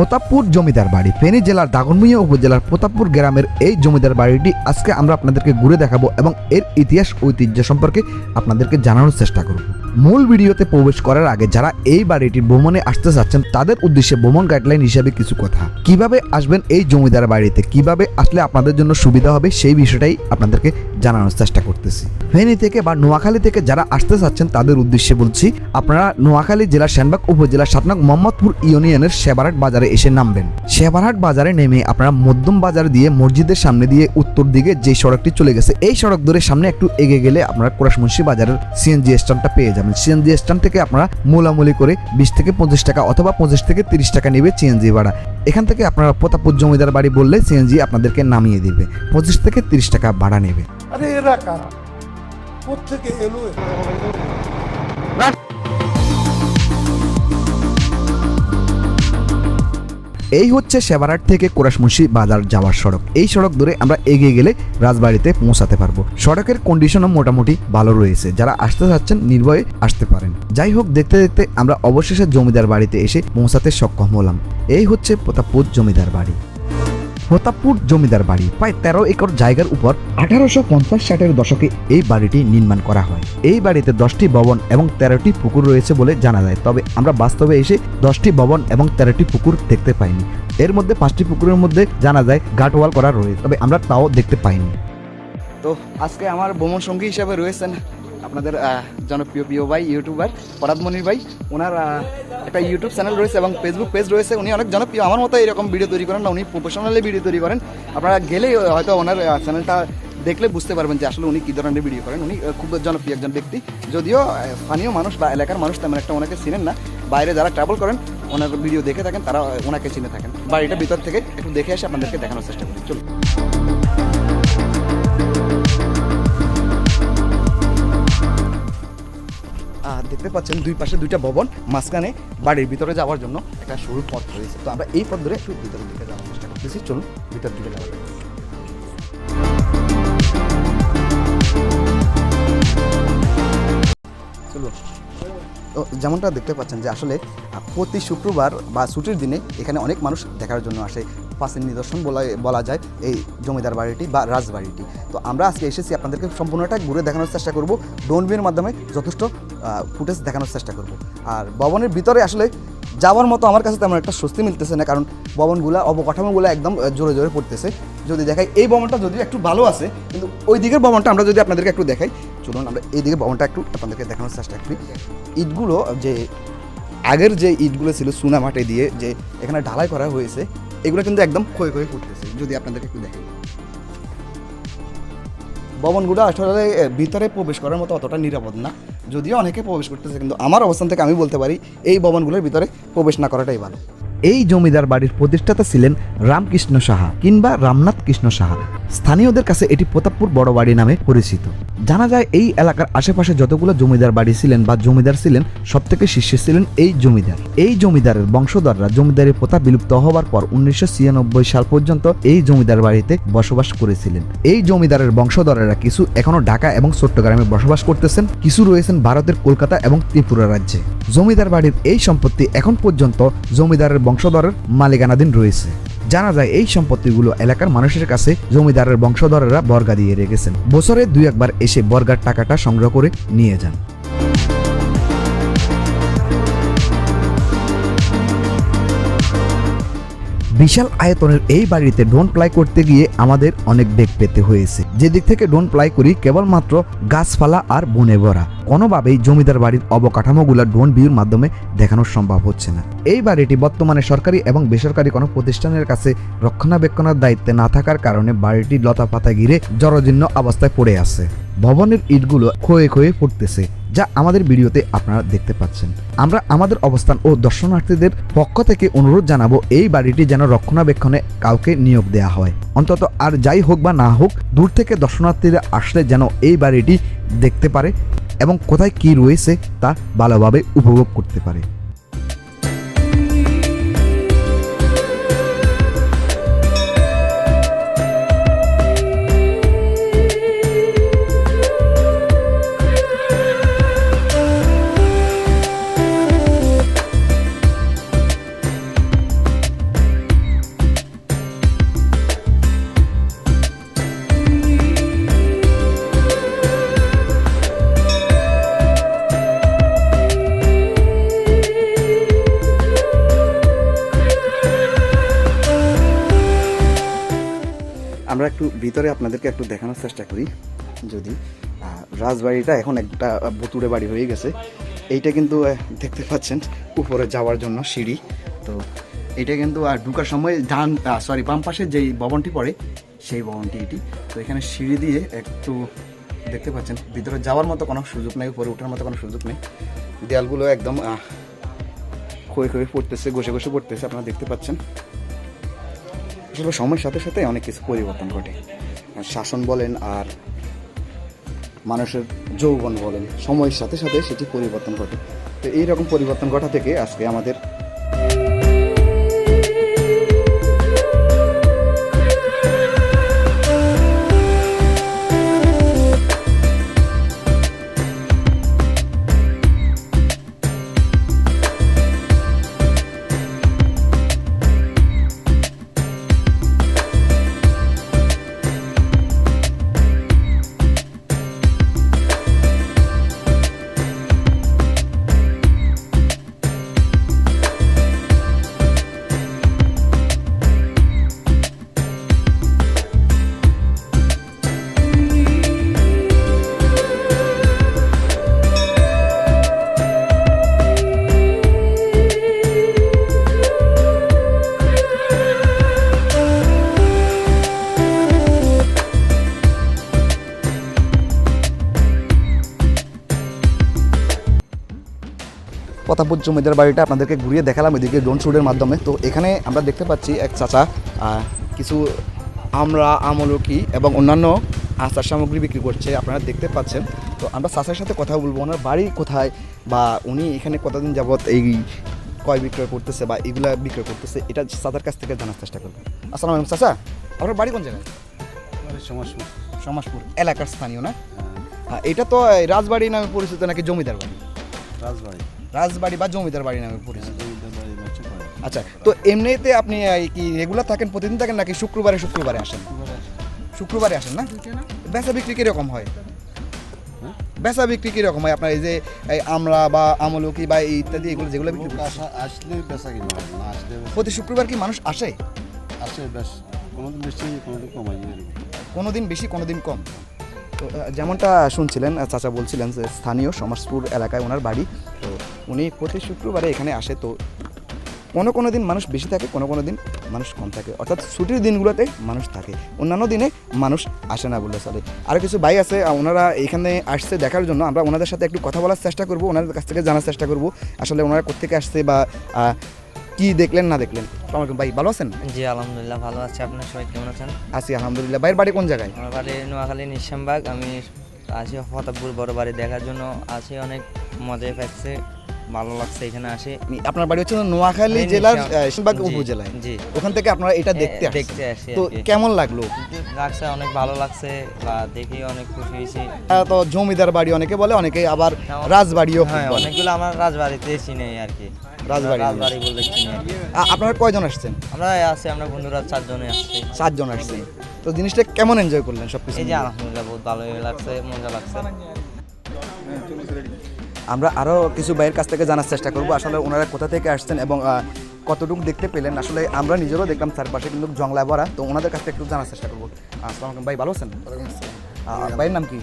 প্রতাপপুর জমিদার বাড়ি। ফেনী জেলার দাগনমুইয়া উপজেলার প্রতাপপুর গ্রামের এই জমিদার বাড়িটি আজকে আমরা আপনাদেরকে ঘুরে দেখাবো এবং এর ইতিহাস ঐতিহ্য সম্পর্কে আপনাদেরকে জানানোর চেষ্টা করব। মূল ভিডিওতে প্রবেশ করার আগে যারা এই বাড়িটি ভ্রমণে আসতে চাচ্ছেন, তাদের উদ্দেশ্যে ভ্রমণ গাইডলাইন হিসাবে কিছু কথা। কীভাবে আসবেন এই জমিদার বাড়িতে? কীভাবে আসলে আপনাদের জন্য সুবিধা হবে? সেই বিষয়টাই আপনাদেরকে জানানোর চেষ্টা করতেছি। ফেনী থেকে বা নোয়াখালী থেকে যারা আসতে চাচ্ছেন, তাদের উদ্দেশ্যে বলছি, আপনারা নোয়াখালী জেলার শ্যানবাগ উপজেলার সাতনাক মোহাম্মদপুর ইউনিয়নের শেবারহাট বাজারে এসে নামবেন। শেবারহাট বাজারে নেমে আপনারা মধ্যম বাজার দিয়ে মসজিদের সামনে দিয়ে উত্তর দিকে যে সড়কটি চলে গেছে, এই সড়ক ধরে সামনে একটু এগিয়ে গেলে আপনারা কোরাসমুন্সি বাজারের সিএনজি স্ট্যান্ডটা পেয়ে যাবেন। সিএনজি স্ট্যান্ড থেকে আপনারা মোলামুলি করে বিশ থেকে পঁচিশ টাকা অথবা পঁচিশ থেকে তিরিশ টাকা নেবে সিএনজি ভাড়া। এখান থেকে আপনারা প্রতাপপুর জমিদার বাড়ি বললে সিএনজি আপনাদেরকে নামিয়ে দিবে, পঁচিশ থেকে তিরিশ টাকা ভাড়া নেবে। আরে এরা কোথেকে এলো এই হচ্ছে সেবারহাট থেকে কোরাসমুন্সি বাজার যাওয়ার সড়ক। এই সড়ক ধরে আমরা এগিয়ে গেলে রাজবাড়িতে পৌঁছাতে পারব। সড়কের কন্ডিশনও মোটামুটি ভালো রয়েছে। যারা আসতে চাচ্ছেন, নির্ভয়ে আসতে পারেন। যাই হোক, দেখতে দেখতে আমরা অবশেষে জমিদার বাড়িতে এসে পৌঁছাতে সক্ষম হলাম। এই হচ্ছে প্রতাপপুর জমিদার বাড়ি। প্রতাপপুর জমিদার বাড়ি, প্রায় তেরো একর জায়গার উপর আঠারোশো পঞ্চাশ ষাটের দশকে এই বাড়িটি নির্মাণ করা হয়। এই বাড়িতে দশটি ভবন এবং তেরোটি পুকুর রয়েছে বলে জানা যায়, তবে আমরা বাস্তবে এসে দশটি ভবন এবং তেরোটি পুকুর দেখতে পাইনি। এর মধ্যে পাঁচটি পুকুরের মধ্যে জানা যায় গাটওয়াল করা রয়েছে, তবে আমরা তাও দেখতে পাইনি। তো আজকে আমার ভ্রমণ সঙ্গী হিসাবে রয়েছেন আপনাদের জনপ্রিয় প্রিয় ভাই ইউটিউবার পরাতমণির ভাই, ওনার একটা ইউটিউব চ্যানেল রয়েছে এবং ফেসবুক পেজ রয়েছে। উনি অনেক জনপ্রিয়। আমার মতো এরকম ভিডিও তৈরি করেন না, উনি প্রফেশনালি ভিডিও তৈরি করেন। আপনারা গেলেই হয়তো ওনার চ্যানেলটা দেখলে বুঝতে পারবেন যে আসলে উনি কী ধরনের ভিডিও করেন। উনি খুব জনপ্রিয় একজন ব্যক্তি। যদিও স্থানীয় মানুষ বা এলাকার মানুষ তেমন একটা ওনাকে চিনেন না। বাইরে যারা ট্রাভেল করেন, ওনার ভিডিও দেখে থাকেন, তারা ওনাকে চিনে থাকেন। বাড়িটা ভিতর থেকে একটু দেখে এসে আপনাদেরকে দেখানোর চেষ্টা করি। চলুন। আহ, দেখতে পাচ্ছেন দুই পাশে দুইটা ভবন মাঝখানে বাড়ির ভিতরে যাওয়ার জন্য একটা সরু পথ রয়েছে। তো আমরা এই পথ ধরে একটু ভিতরের দিকে যাওয়ার চেষ্টা করতেছি। চলুন ভিতর দিকে যাওয়া। চলুন। তো যেমনটা দেখতে পাচ্ছেন যে আসলে প্রতি শুক্রবার বা ছুটির দিনে এখানে অনেক মানুষ দেখার জন্য আসে। পাশের নিদর্শন বলা বলা যায় এই জমিদার বাড়িটি বা রাজবাড়িটি তো আমরা আজকে এসেছি আপনাদেরকে সম্পূর্ণটা ঘুরে দেখানোর চেষ্টা করব। ড্রোন ভিউর মাধ্যমে যথেষ্ট ফুটেজ দেখানোর চেষ্টা করব। আর ভবনের ভিতরে আসলে যাওয়ার মতো আমার কাছে তেমন একটা স্বস্তি মিলতেছে না, কারণ ভবনগুলো, অবকাঠামোগুলো একদম জোরে জোরে পড়তেছে। যদি দেখাই, এই ভবনটা যদিও একটু ভালো আছে, কিন্তু ওই দিকের ভবনটা আমরা যদি আপনাদেরকে একটু দেখাই, চলুন আমরা এই দিকের ভবনটা একটু আপনাদেরকে দেখানোর চেষ্টা করি। ইটগুলো যে আগের যে ইটগুলো ছিল চুনা মাটি দিয়ে যে এখানে ঢালাই করা হয়েছে এগুলো কিন্তু একদম ক্ষয় ক্ষয় করতেছে যদি আপনাদেরকে একটু দেখেন। ভবনগুলো আসলে ভিতরে প্রবেশ করার মতো অতটা নিরাপদ না। যদিও অনেকে প্রবেশ করতেছে, কিন্তু আমার অবস্থান থেকে আমি বলতে পারি, এই ভবনগুলোর ভিতরে প্রবেশ না করাটাই ভালো। এই জমিদার বাড়ির প্রতিষ্ঠাতা ছিলেন রামকৃষ্ণ সাহা কিংবা রামনাথ কৃষ্ণ সাহা। স্থানীয়দের কাছে এটি প্রতাপপুর বড় বাড়ি নামে পরিচিত। জানা যায়, এই এলাকার আশেপাশে যতগুলো জমিদার বাড়ি ছিলেন বা জমিদার ছিলেন সব থেকে শীর্ষে ছিলেন এই জমিদার। এই জমিদারের বংশধররা জমিদারের প্রথা বিলুপ্ত হওয়ার পর উনিশশো ছিয়ানব্বই সাল পর্যন্ত এই জমিদার বাড়িতে বসবাস করেছিলেন। এই জমিদারের বংশধরেরা কিছু এখনও ঢাকা এবং চট্টগ্রামে বসবাস করতেছেন, কিছু রয়েছেন ভারতের কলকাতা এবং ত্রিপুরা রাজ্যে। জমিদার বাড়ির এই সম্পত্তি এখন পর্যন্ত জমিদারের বংশধরের মালিকানাধীন রয়েছে। জানা যায়, এই সম্পত্তিগুলো এলাকার মানুষের কাছে জমিদারের বংশধরেরা বর্গা দিয়ে রেখেছেন। বছরে দুই একবার এসে বর্গার টাকাটা সংগ্রহ করে নিয়ে যান। বিশাল আয়তনের এই বাড়িতে ড্রোন প্লাই করতে গিয়ে আমাদের অনেক বেগ পেতে হয়েছে। যেদিক থেকে ড্রোন প্লাই করি, কেবলমাত্র গাছপালা আর বনে ভরা। কোনোভাবেই জমিদার বাড়ির অবকাঠামোগুলো ড্রোন ভিউর মাধ্যমে দেখানো সম্ভব হচ্ছে না। এই বাড়িটি বর্তমানে সরকারি এবং বেসরকারি কোনো প্রতিষ্ঠানের কাছে রক্ষণাবেক্ষণের দায়িত্বে না থাকার কারণে বাড়িটি লতা পাতা ঘিরে জরাজীর্ণ অবস্থায় পড়ে আছে। ভবনের ইটগুলো ক্ষয়ে ক্ষয়ে পড়তেছে যা আমাদের ভিডিওতে আপনারা দেখতে পাচ্ছেন। আমরা আমাদের অবস্থান ও দর্শনার্থীদের পক্ষ থেকে অনুরোধ জানাব, এই বাড়িটি যেন রক্ষণাবেক্ষণে কাউকে নিয়োগ দেওয়া হয়। অন্তত আর যাই হোক বা না হোক, দূর থেকে দর্শনার্থীরা আসলে যেন এই বাড়িটি দেখতে পারে এবং কোথায় কি রয়েছে তা ভালোভাবে উপভোগ করতে পারে। একটু ভিতরে আপনাদেরকে একটু দেখানোর চেষ্টা করি, যদি রাজবাড়িটা এখন একটা বুতুড়ে বাড়ি হয়ে গেছে। এইটা কিন্তু দেখতে পাচ্ছেন, উপরে যাওয়ার জন্য সিঁড়ি। তো এটা কিন্তু আর ঢুকার সময় ডান সরি বাম পাশে যেই ভবনটি পড়ে, সেই ভবনটি এটি। তো এখানে সিঁড়ি দিয়ে একটু দেখতে পাচ্ছেন, ভিতরে যাওয়ার মতো কোনো সুযোগ নেই, উপরে ওঠার মতো কোনো সুযোগ নেই। দেয়ালগুলো একদম ক্ষয়ে ক্ষয়ে পড়তেছে, ঘষে ঘষে পড়তেছে, আপনারা দেখতে পাচ্ছেন। আসলে সময়ের সাথে সাথে অনেক কিছু পরিবর্তন ঘটে। শাসন বলেন আর মানুষের যৌবন বলেন, সময়ের সাথে সাথে সেটি পরিবর্তন ঘটে। তো এইরকম পরিবর্তন ঘটা থেকে আজকে আমাদের প্রতাপপুর জমিদার বাড়িটা আপনাদেরকে ঘুরিয়ে দেখালাম এদিকে ড্রোন শুটের মাধ্যমে। তো এখানে আমরা দেখতে পাচ্ছি এক চাচা কিছু আমরা আমলকি এবং অন্যান্য আচার সামগ্রী বিক্রি করছে আপনারা দেখতে পাচ্ছেন। তো আমরা চাচার সাথে কথা বলব ওনার বাড়ি কোথায় বা উনি এখানে কতদিন যাবত এই কয় বিক্রয় করতেছে বা এগুলা বিক্রয় করতেছে এটা চাচার কাছ থেকে জানার চেষ্টা করব। আসসালাম আলাইকুম চাচা। আপনার বাড়ি কোন জায়গায়? সমস্যা সমাজপুর। এলাকার স্থানীয় না? হ্যাঁ, এটা তো রাজবাড়ি নামে পরিচিত নাকি জমিদার বাড়ি? রাজবাড়ি। রাজবাড়ি বা জমিদার বাড়ি নামে পরিচিত। বাড়ি আচ্ছা তো এমনিতে আপনি এই কি রেগুলার থাকেন প্রতিদিন থাকেন নাকি শুক্রবারে শুক্রবারে আসেন? শুক্রবারে আসেন না? বেচা বিক্রি কীরকম হয়? বেচা বিক্রি কীরকম হয়? আপনার এই যে এই আমরা বা আমলকি বা এই ইত্যাদি এগুলো যেগুলো বিক্রি আসলে বেচা কিনা না আসলে প্রতি শুক্রবার কি মানুষ আসে? আসে বেশ কোনোদিন বেশি কোনোদিন কমাই এরকম। কোনো দিন বেশি কোনো দিন কম। তো যেমনটা শুনছিলেন চাচা বলছিলেন যে স্থানীয় সমাজপুর এলাকায় ওনার বাড়ি। তো উনি প্রতি শুক্রবারে এখানে আসে তো কোনো কোনো দিন মানুষ বেশি থাকে কোনো কোনো দিন মানুষ কম থাকে। অর্থাৎ ছুটির দিনগুলোতে মানুষ থাকে। অন্যান্য দিনে মানুষ আসে না বললে চলে। আরও কিছু ভাই আছে ওনারা এখানে আসছে দেখার জন্য। আমরা ওনাদের সাথে একটু কথা বলার চেষ্টা করব ওনাদের কাছ থেকে জানার চেষ্টা করব। আসলে ওনারা কোথেকে আসছে বা কি দেখলেন না দেখলেন? আলাইকুম। ভাই ভালো আছেন? জি আলহামদুলিল্লাহ ভালো আছি। আপনার সবাই কেমন আছেন? আছি আলহামদুলিল্লাহ। ভাইয়ের বাড়ি কোন জায়গায়? আমার বাড়ি নোয়াখালী নিঃসামবাগ আমি আছি ফতাবপুর বড় বাড়ি দেখার জন্য। আছি অনেক মজা পাচ্ছে ভালো লাগছে এখানে আসে। আপনার বাড়ি হচ্ছে নোয়াখালী জেলার সেনবাগ উপজেলায়। জি। ওখান থেকে আপনারা এটা দেখতে দেখতে আসে তো কেমন লাগল? লাগছে অনেক ভালো লাগছে। বা দেখে অনেক খুশি হয়েছি। তো জমিদার বাড়ি অনেকে বলে অনেকে আবার হ্যাঁ, রাজবাড়িও হ্যাঁ অনেকগুলো আমার রাজবাড়িতে চিনে আর কি। রাজবাড়ি। রাজবাড়ি বলতে চিনি। আপনারা কয়জন আসছেন? আমরা আছি আমরা বন্ধুরা চারজনে আসছি। সাতজন আসছেন। তো জিনিসটা কেমন এনজয় করলেন সবকিছু এই যে আলহামদুলিল্লাহ বহুত ভালোই লাগছে মজা লাগছে। আমরা আরও কিছু ভাইয়ের কাছ থেকে জানার চেষ্টা করব। আসলে ওনারা কোথা থেকে আসছেন এবং কতটুকু দেখতে পেলেন? আসলে আমরা নিজেরও দেখলাম চারপাশে কিন্তু জংলা ভরা তো ওনাদের কাছ থেকে একটু জানার চেষ্টা করব। আসসালাম ভাই ভালো আছেন? ভাইয়ের নাম কি?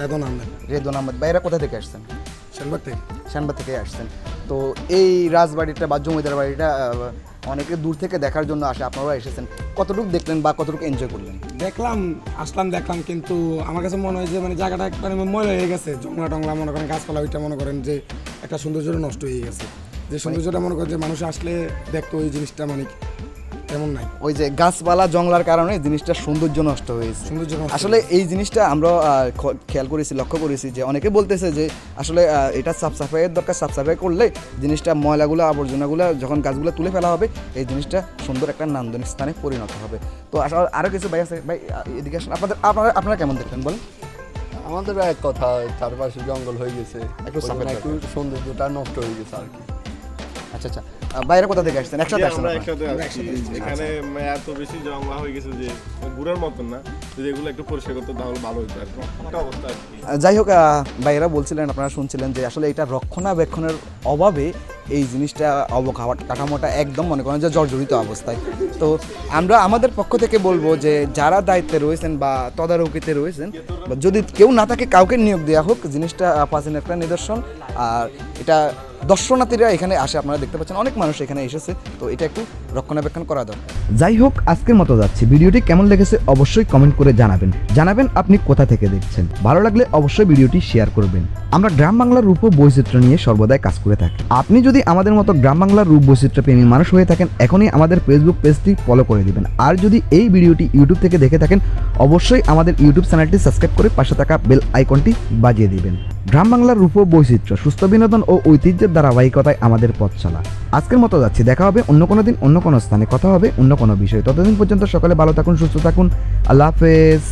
রেদন আহমেদ। রেদন আহমেদ। ভাইয়েরা কোথা থেকে আসছেন? শ্যানবাদ থেকে। শ্যানবাদ থেকে আসছেন। তো এই রাজবাড়িটা বা জমিদার বাড়িটা অনেকে দূর থেকে দেখার জন্য আসে আপনারা এসেছেন। কতটুকু দেখলেন বা কতটুকু এনজয় করলেন? দেখলাম, আসলাম, দেখলাম, কিন্তু আমার কাছে মনে হয় যে মানে জায়গাটা একবারে ময়লা হয়ে গেছে। জংলা টংলা, মনে করেন গাছপালা, ওইটা মনে করেন যে, একটা সৌন্দর্যটা নষ্ট হয়ে গেছে। যে সৌন্দর্যটা মনে করেন যে, মানুষ আসলে দেখতো ওই জিনিসটা মানে তেমন নাই। ওই যে গাছপালা জংলার কারণে জিনিসটা সৌন্দর্য নষ্ট হয়েছে। সৌন্দর্য আসলে এই জিনিসটা আমরা খেয়াল করেছি লক্ষ্য করেছি যে অনেকে বলতেছে যে আসলে এটা সাফ সাফাইয়ের দরকার সাফ সাফাই করলে জিনিসটা ময়লাগুলো আবর্জনাগুলো যখন গাছগুলো তুলে ফেলা হবে এই জিনিসটা সুন্দর একটা নান্দনিক স্থানে পরিণত হবে। তো আসলে আরও কিছু ভাই আছে? ভাই এদিকে আসেন। আপনাদের আপনারা আপনারা কেমন দেখলেন বলেন? আমাদের এক কথা চারপাশে জঙ্গল হয়ে গেছে। একটু সৌন্দর্যটা নষ্ট হয়ে গেছে আর কি। আচ্ছা আচ্ছা। বাইরে কোথা থেকে আসছেন? একসাথে আসছেন একসাথে আসছি। এখানে এত বেশি জমা হয়ে গেছে যে গুড়ের মতন না। যদি এগুলো একটু পরিষ্কার করতে তাহলে ভালো হতো আর অবস্থা যাই হোক ভাইয়েরা বলছিলেন আপনারা শুনছিলেন যে আসলে এটা রক্ষণাবেক্ষণের অভাবে এই জিনিসটা কাঠামোটা একদম মনে করেন যে জর্জরিত অবস্থায়। তো আমরা আমাদের পক্ষ থেকে বলব যে যারা দায়িত্বে রয়েছেন বা তদারকিতে রয়েছেন বা যদি কেউ না থাকে কাউকে নিয়োগ দেওয়া হোক। জিনিসটা প্রাচীন একটা নিদর্শন। আর এটা দর্শনার্থীরা এখানে আসে, আপনারা দেখতে পাচ্ছেন অনেক মানুষ এখানে এসেছে, তো এটা একটু রক্ষণাবেক্ষণ করা দরকার। যাই হোক, আজকের মতো যাচ্ছি। ভিডিওটি কেমন লেগেছে অবশ্যই কমেন্ট করে জানাবেন। জানাবেন আপনি কোথা থেকে দেখছেন। ভালো লাগলে অবশ্যই ভিডিওটি শেয়ার করবেন। আমরা গ্রাম বাংলার রূপ বৈচিত্র্য নিয়ে সর্বদাই কাজ করে থাকি। আপনি যদি আমাদের মতো গ্রাম বাংলার রূপ বৈচিত্র্য প্রেমী মানুষ হয়ে থাকেন, এখনই আমাদের ফেসবুক পেজটি ফলো করে দিবেন। আর যদি এই ভিডিওটি ইউটিউব থেকে দেখে থাকেন, অবশ্যই আমাদের ইউটিউব চ্যানেলটি সাবস্ক্রাইব করে পাশে থাকা বেল আইকনটি বাজিয়ে দিবেন। গ্রাম বাংলার রূপ বৈচিত্র্য, সুস্থ বিনোদন ও ঐতিহ্যের ধারাবাহিকতায় আমাদের পথ চলা। আজকের মতো যাচ্ছি, দেখা হবে অন্য কোনো দিন, অন্য কোনো স্থানে, কথা হবে অন্য কোনো বিষয়ে। ততদিন পর্যন্ত সকালে ভালো থাকুন, সুস্থ থাকুন। আল্লাহ হাফেজ।